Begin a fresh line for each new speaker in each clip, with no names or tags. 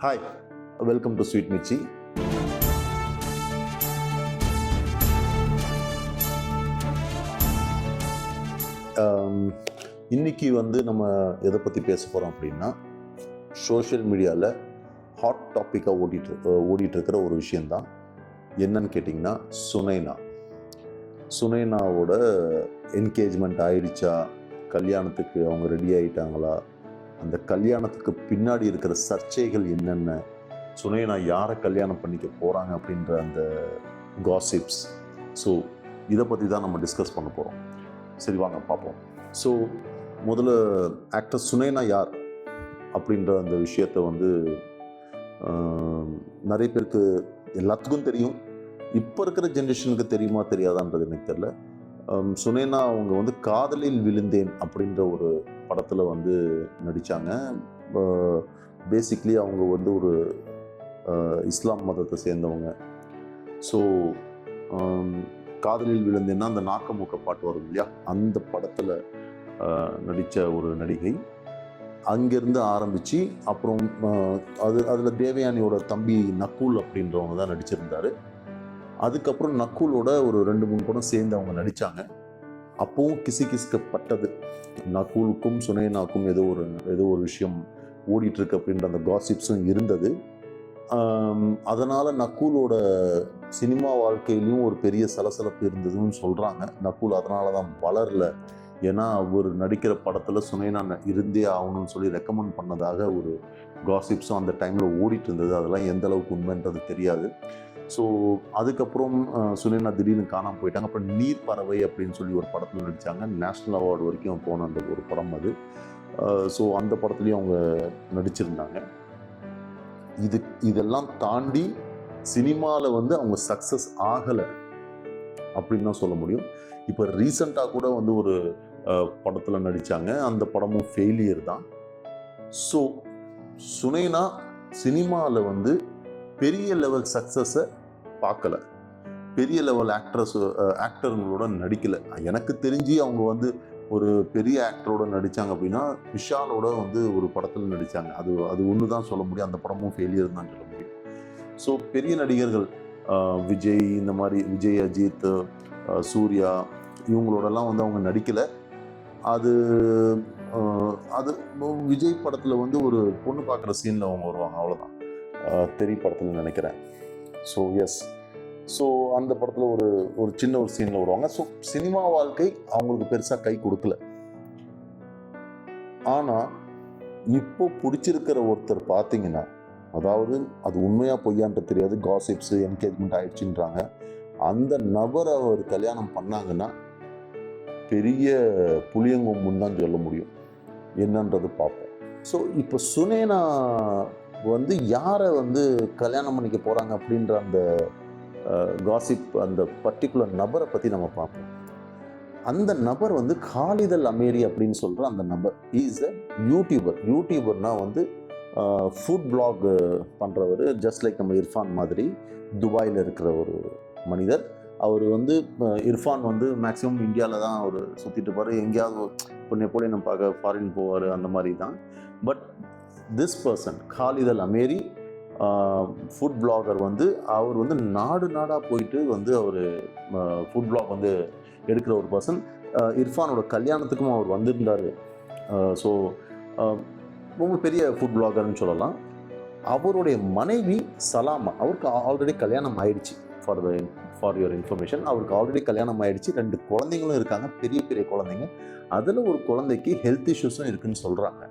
Hi welcome to sweet மிச்சி இன்னைக்கு வந்து நம்ம எதை பற்றி பேச போகிறோம் அப்படின்னா சோஷியல் மீடியாவில் ஹாட் டாப்பிக்காக ஓடிட்டு ஓடிட்டுருக்கிற இருக்கிற ஒரு விஷயந்தான் என்னன்னு கேட்டிங்கன்னா சுனைனா. சுனைனாவோட என்கேஜ்மெண்ட் ஆயிடுச்சா? கல்யாணத்துக்கு அவங்க ரெடி ஆகிட்டாங்களா அந்த கல்யாணத்துக்கு பின்னாடி இருக்கிற சர்ச்சைகள் என்னென்ன? சுனைனா யாரை கல்யாணம் பண்ணிக்க போகிறாங்க அப்படின்ற அந்த காசிப்ஸ் ஸோ இதை பற்றி தான் நம்ம டிஸ்கஸ் பண்ண போகிறோம் சரி வாங்க பார்ப்போம். ஸோ முதல்ல ஆக்டர் சுனைனா யார்? அப்படின்ற அந்த விஷயத்த வந்து நிறைய பேருக்கு எல்லாத்துக்கும் தெரியும். இப்போ இருக்கிற ஜென்ரேஷனுக்கு தெரியுமா தெரியாதான்றது எனக்கு தெரில சுனேனா அவங்க வந்து காதலில் விழுந்தேன் அப்படின்ற ஒரு படத்தில் வந்து நடித்தாங்க பேசிக்லி அவங்க வந்து ஒரு இஸ்லாம் மதத்தை சேர்ந்தவங்க. ஸோ காதலில் விழுந்தேன்னா அந்த நாக்கமுக்க பாட்டு வரும் இல்லையா? அந்த படத்தில் நடித்த ஒரு நடிகை. அங்கேருந்து ஆரம்பித்து அப்புறம் அது அதில் தேவயானியோட தம்பி நக்குல் அப்படின்றவங்க தான் நடிச்சிருந்தார். அதுக்கப்புறம் நக்குலோட ஒரு ரெண்டு மூணு படம் சேர்ந்து அவங்க நடித்தாங்க அப்போவும் கிசு கிசுக்கப்பட்டது. நக்குலுக்கும் சுனேனாக்கும் ஏதோ ஒரு ஏதோ ஒரு விஷயம் ஓடிட்டுருக்கு அப்படின்ற அந்த காசிப்ஸும் இருந்தது. அதனால் நக்கூலோட சினிமா வாழ்க்கையிலையும் ஒரு பெரிய சலசலப்பு இருந்ததுன்னு சொல்கிறாங்க நக்குல் அதனால தான் வளரல. ஏன்னா அவர் நடிக்கிற படத்தில் சுனைனா ந- இருந்தே ஆகணும்னு சொல்லி ரெக்கமெண்ட் பண்ணதாக ஒரு காசிப்ஸும் அந்த டைமில் ஓடிட்டு இருந்தது அதெல்லாம் எந்த அளவுக்கு உண்மைன்றது தெரியாது. ஸோ அதுக்கப்புறம் சுனேனா திடீர்னு காணாமல் போயிட்டாங்க. அப்புறம் நீர் பறவை அப்படின்னு சொல்லி ஒரு படத்தில் நடித்தாங்க நேஷ்னல் அவார்டு வரைக்கும் போன அந்த ஒரு படம் அது. ஸோ அந்த படத்துலேயும் அவங்க நடிச்சிருந்தாங்க. இது இதெல்லாம் தாண்டி சினிமாவில் வந்து அவங்க சக்ஸஸ் ஆகலை அப்படின்னு தான் சொல்ல முடியும். இப்போ ரீசண்டாக கூட வந்து ஒரு படத்தில் நடித்தாங்க அந்த படமும் ஃபெயிலியர் தான். ஸோ சுனைனா சினிமாவில் வந்து பெரிய லெவல் சக்ஸஸை பார்க்கல. பெரிய லெவல் ஆக்ட்ரஸ் ஆக்டருங்களோட நடிக்கலை. எனக்கு தெரிஞ்சு அவங்க வந்து ஒரு பெரிய ஆக்டரோட நடித்தாங்க அப்படின்னா விஷாலோட வந்து ஒரு படத்தில் நடித்தாங்க அது அது ஒன்று தான் சொல்ல முடியும். அந்த படமும் ஃபெயிலியர் தான் சொல்ல முடியும். ஸோ பெரிய நடிகர்கள் விஜய் இந்த மாதிரி விஜய் அஜித் சூர்யா இவங்களோடலாம் வந்து அவங்க நடிக்கலை. அது அது விஜய் படத்தில் வந்து ஒரு பொண்ணு பார்க்குற சீனில் அவங்க வருவாங்க. அவ்வளோதான் தெரி படத்தில் நினைக்கிறேன். ஸோ எஸ் ஸோ அந்த படத்தில் ஒரு ஒரு சின்ன ஒரு சீனில் வருவாங்க. ஸோ சினிமா வாழ்க்கை அவங்களுக்கு பெருசாக கை கொடுக்கல. ஆனால் இப்போ பிடிச்சிருக்கிற ஒருத்தர் பார்த்தீங்கன்னா அதாவது அது உண்மையாக பொய்யான்ட்டு தெரியாது. காசிப்ஸு என்கேஜ்மெண்ட் ஆயிடுச்சுன்றாங்க. அந்த நபரை அவர் கல்யாணம் பண்ணாங்கன்னா பெரிய புளியங்கொம்புன்னு தான் சொல்ல முடியும். என்னன்றது பார்ப்போம். ஸோ இப்போ சுனேனா வந்து யாரை வந்து கல்யாணம் பண்ணிக்க போகிறாங்க அப்படின்ற அந்த காசிப் அந்த பர்டிகுலர் நபரை பற்றி நம்ம பார்ப்போம். அந்த நபர் வந்து காலிதல் அமேரி அப்படின்னு சொல்கிற அந்த நபர். இஸ் அ யூடியூபர் யூடியூபர்னால் வந்து ஃபுட் பிளாக் பண்ணுறவர் ஜஸ்ட் லைக் நம்ம இர்ஃபான் மாதிரி துபாயில் இருக்கிற ஒரு மனிதர். அவர் வந்து இர்ஃபான் வந்து மேக்ஸிமம் இந்தியாவில் தான் அவர் சுற்றிட்டு இருப்பார். எங்கேயாவது இப்போ நெப்போலியனை பார்க்க ஃபாரின் போவார் அந்த மாதிரி தான். பட் திஸ் பர்சன் காலிதல் அமேரி ஃபுட் பிளாகர் வந்து அவர் வந்து நாடு நாடாக போயிட்டு வந்து அவர் ஃபுட் பிளாக் வந்து எடுக்கிற ஒரு பர்சன் uh, இர்ஃபானோட கல்யாணத்துக்கும் அவர் வந்திருந்தார். ஸோ uh, uh, ரொம்ப பெரிய ஃபுட் பிளாகர்னு சொல்லலாம். அவருடைய மனைவி சலாமா அவருக்கு ஆல்ரெடி கல்யாணம் ஆயிடுச்சு. For the for your information அவருக்கு ஆல்ரெடி கல்யாணம் ஆயிடுச்சு. ரெண்டு குழந்தைங்களும் இருக்காங்க பெரிய பெரிய குழந்தைங்க. அதில் ஒரு குழந்தைக்கு ஹெல்த் இஷ்யூஸும் இருக்குன்னு சொல்கிறாங்க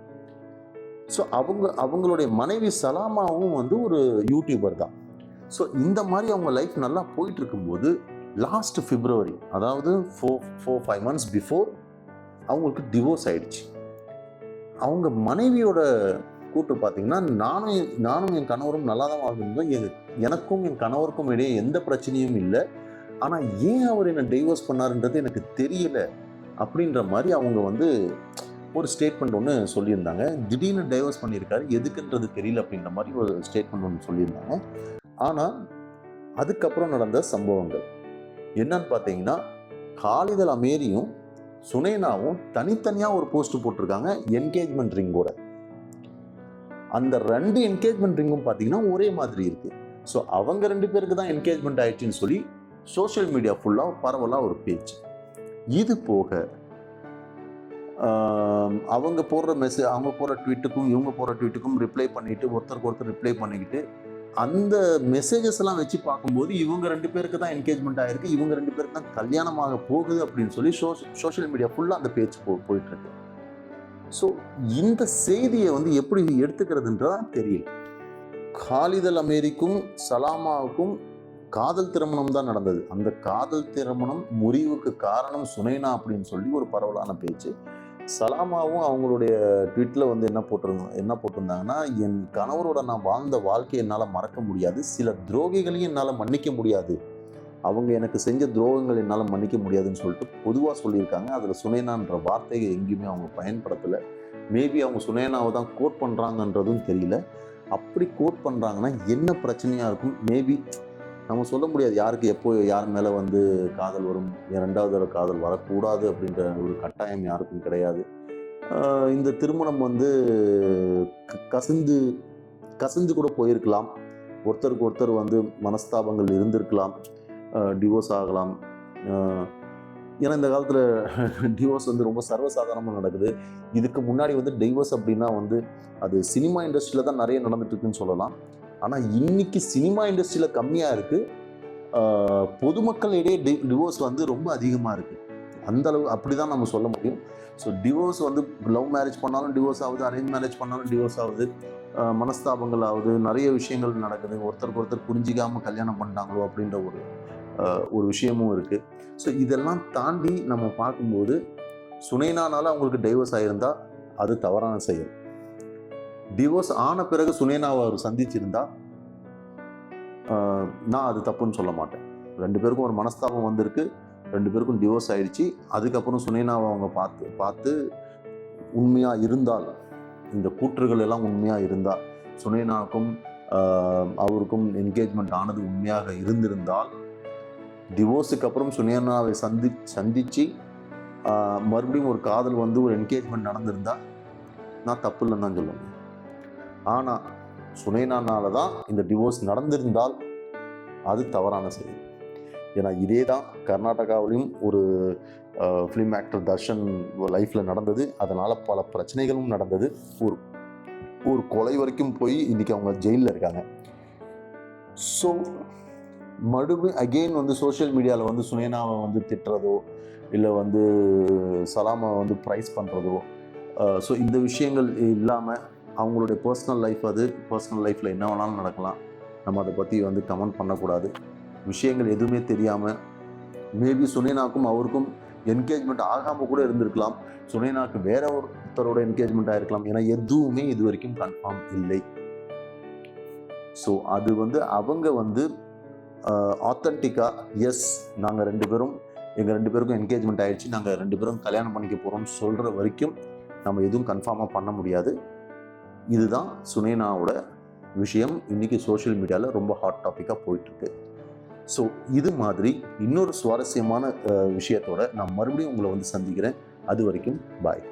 ஸோ அவங்க அவங்களுடைய மனைவி சலாமாவும் வந்து ஒரு யூடியூபர் தான். ஸோ இந்த மாதிரி அவங்க லைஃப் நல்லா போயிட்டு இருக்கும்போது லாஸ்ட் பிப்ரவரி அதாவது four four five months before அவங்களுக்கு டிவோர்ஸ் ஆயிடுச்சு. அவங்க மனைவியோட கூட்டு பார்த்தீங்கன்னா நானும் என்- நானும் என் கணவரும் நல்லா தான் வாழ்ந்துருந்தோம் எனக்கும் என் கணவருக்கும் இடையே எந்த பிரச்சனையும் இல்லை. ஆனால் ஏன் அவர் என்னை டைவர்ஸ் பண்ணாருன்றது எனக்கு தெரியல. அப்படின்ற மாதிரி அவங்க வந்து ஒரு ஸ்டேட்மெண்ட் ஒன்று சொல்லியிருந்தாங்க. திடீர்னு டைவர்ஸ் பண்ணியிருக்காரு. எதுக்குன்றது தெரியல அப்படின்ற மாதிரி ஒரு ஸ்டேட்மெண்ட் ஒன்று சொல்லியிருந்தாங்க. ஆனால் அதுக்கப்புறம் நடந்த சம்பவங்கள். என்னன்னு பார்த்தீங்கன்னா காலிதல் அமேரியும் சுனேனாவும் தனித்தனியாக ஒரு போஸ்ட் போட்டிருக்காங்க. என்கேஜ்மெண்ட் ரிங்கோட அந்த ரெண்டு என்கேஜ்மெண்ட் ரிங்கும் பார்த்தீங்கன்னா ஒரே மாதிரி இருக்குது ஸோ அவங்க ரெண்டு பேருக்கு தான் என்கேஜ்மெண்ட் ஆயிடுச்சுன்னு சொல்லி சோஷியல் மீடியா ஃபுல்லாக பரவலாக ஒரு பேச்சு. இது போக அவங்க போடுற மெசேஜ் அவங்க போடுற ட்வீட்டுக்கும் இவங்க போடுற ட்வீட்டுக்கும் ரிப்ளை பண்ணிட்டு ஒருத்தருக்கு ஒருத்தர் ரிப்ளை பண்ணிக்கிட்டு அந்த மெசேஜஸ் எல்லாம் வச்சு பார்க்கும்போது இவங்க ரெண்டு பேருக்கு தான் என்கேஜ்மெண்ட் ஆகிருக்கு இவங்க ரெண்டு பேருக்கு தான் கல்யாணமாக போகுது அப்படின்னு சொல்லி சோஷியல் மீடியா ஃபுல்லாக அந்த பேச்சு போ போயிட்டுருக்கு. ஸோ இந்த செய்தியை வந்து எப்படி எடுத்துக்கிறதுன்றதான் தெரியல. காலிதல் அமேரிக்கும் சலாமாவுக்கும் காதல் திருமணம் தான் நடந்தது. அந்த காதல் திருமணம் முறிவுக்கு காரணம் சுனைனா அப்படின்னு சொல்லி ஒரு பரவலான பேச்சு. சலாமாவும் அவங்களுடைய ட்விட்டில் வந்து என்ன போட்டிருந்தோம் என்ன போட்டிருந்தாங்கன்னா என் கணவரோட நான் வாழ்ந்த வாழ்க்கையை என்னால் மறக்க முடியாது. சில துரோகிகளையும் என்னால் மன்னிக்க முடியாது. அவங்க எனக்கு செஞ்ச துரோகங்கள் என்னால் மன்னிக்க முடியாதுன்னு சொல்லிட்டு பொதுவாக சொல்லியிருக்காங்க. அதில் சுனேனான்ற வார்த்தையை எங்கேயுமே அவங்க பயன்படுத்தலை. மேபி அவங்க சுனேனாவை தான் கோட் பண்ணுறாங்கன்றதும் தெரியல. அப்படி கோட் பண்ணுறாங்கன்னா என்ன பிரச்சனையாக இருக்கும்? மேபி நம்ம சொல்ல முடியாது யாருக்கு எப்போ யார் மேலே வந்து காதல் வரும் ரெண்டாவது தடவை காதல் வரக்கூடாது அப்படின்ற ஒரு கட்டாயம் யாருக்கும் கிடையாது. இந்த திருமணம் வந்து கசிந்து கசிந்து கூட போயிருக்கலாம். ஒருத்தருக்கு ஒருத்தர் வந்து மனஸ்தாபங்கள் இருந்திருக்கலாம். டிவோர்ஸ் ஆகலாம். ஏன்னா இந்த காலத்தில் டிவோர்ஸ் வந்து ரொம்ப சர்வசாதாரணமாக நடக்குது. இதுக்கு முன்னாடி வந்து டிவோர்ஸ் அப்படின்னா வந்து அது சினிமா இண்டஸ்ட்ரியில் தான் நிறைய நடந்துட்டு இருக்குன்னு சொல்லலாம். ஆனால் இன்னைக்கு சினிமா இண்டஸ்ட்ரியில் கம்மியாக இருக்குது பொதுமக்களிடையே டி டிவோர்ஸ் வந்து ரொம்ப அதிகமாக இருக்குது அந்தளவு அப்படி தான் நம்ம சொல்ல முடியும். ஸோ டிவோர்ஸ் வந்து லவ் மேரேஜ் பண்ணாலும் டிவோர்ஸ் ஆகுது அரேஞ்ச் மேரேஜ் பண்ணாலும் டிவோர்ஸ் ஆகுது. மனஸ்தாபங்கள் ஆகுது. நிறைய விஷயங்கள் நடக்குது. ஒருத்தருக்கு ஒருத்தர் புரிஞ்சிக்காமல் கல்யாணம் பண்ணிட்டாங்களோ அப்படின்ற ஒரு ஒரு விஷயமும் இருக்குது ஸோ இதெல்லாம் தாண்டி நம்ம பார்க்கும்போது சுனைனானால அவங்களுக்கு டைவர்ஸ் ஆகியிருந்தால் அது தவறான செயல். டிவோர்ஸ் ஆன பிறகு சுனேனாவை அவர் சந்திச்சிருந்தா நான் அது தப்புன்னு சொல்ல மாட்டேன். ரெண்டு பேருக்கும் ஒரு மனஸ்தாபம் வந்திருக்கு. ரெண்டு பேருக்கும் டிவோர்ஸ் ஆயிடுச்சு. அதுக்கப்புறம் சுனேனாவை அவங்க பார்த்து பார்த்து உண்மையாக இருந்தால் இந்த கூற்றுகள் எல்லாம் உண்மையாக இருந்தால் சுனேனாவுக்கும் அவருக்கும் என்கேஜ்மெண்ட் ஆனது உண்மையாக இருந்திருந்தால் டிவோர்ஸுக்கு அப்புறம் சுனேனாவை சந்தி சந்தித்து மறுபடியும் ஒரு காதல் வந்து ஒரு என்கேஜ்மெண்ட் நடந்திருந்தால் நான் தப்பு இல்லைன்னு தான் சொல்லுவேன். ஆனால் சுனைனானால தான் இந்த டிவோர்ஸ் நடந்திருந்தால் அது தவறான செயல். ஏன்னா இதே தான் கர்நாடகாவிலையும் ஒரு ஃபிலிம் ஆக்டர் தர்ஷன் லைஃப்பில் நடந்தது. அதனால் பல பிரச்சனைகளும் நடந்தது. ஒரு ஒரு கொலை வரைக்கும் போய் இன்றைக்கி அவங்க ஜெயிலில் இருக்காங்க. ஸோ மறுபடியும் அகெயின் வந்து சோஷியல் மீடியாவில் வந்து சுனேனாவை வந்து திட்டுறதோ இல்லை வந்து சலாமை வந்து ப்ரைஸ் பண்ணுறதோ ஸோ இந்த விஷயங்கள் இல்லாமல் அவங்களுடைய பர்சனல் லைஃப் அது பர்சனல் லைஃப்பில் என்ன வேணாலும் நடக்கலாம். நம்ம அதை பற்றி வந்து கமெண்ட் பண்ணக்கூடாது. விஷயங்கள் எதுவுமே தெரியாமல் மேபி சுனேனாக்கும் அவருக்கும் என்கேஜ்மெண்ட் ஆகாமல் கூட இருந்திருக்கலாம். சுனேனாக்கு வேற ஒருத்தரோட என்கேஜ்மெண்ட் ஆகிருக்கலாம் ஏன்னா எதுவுமே இது வரைக்கும் கன்ஃபார்ம் இல்லை. ஸோ அது வந்து அவங்க வந்து ஆத்தன்டிக்காக எஸ் நாங்கள் ரெண்டு பேரும் எங்கள் ரெண்டு பேருக்கும் என்கேஜ்மெண்ட் ஆகிடுச்சு நாங்கள் ரெண்டு பேரும் கல்யாணம் பண்ணிக்க போகிறோம்னு சொல்கிற வரைக்கும் நம்ம எதுவும் கன்ஃபார்மாக பண்ண முடியாது. இதுதான் சுனேனாவோட விஷயம். இன்னைக்கு சோஷியல் மீடியாவில் ரொம்ப ஹாட் டாப்பிக்காக போயிட்டுருக்கு. ஸோ இது மாதிரி இன்னொரு சுவாரஸ்யமான விஷயத்தோட நான் மறுபடியும் உங்களை வந்து சந்திக்கிறேன். அது வரைக்கும் பாய்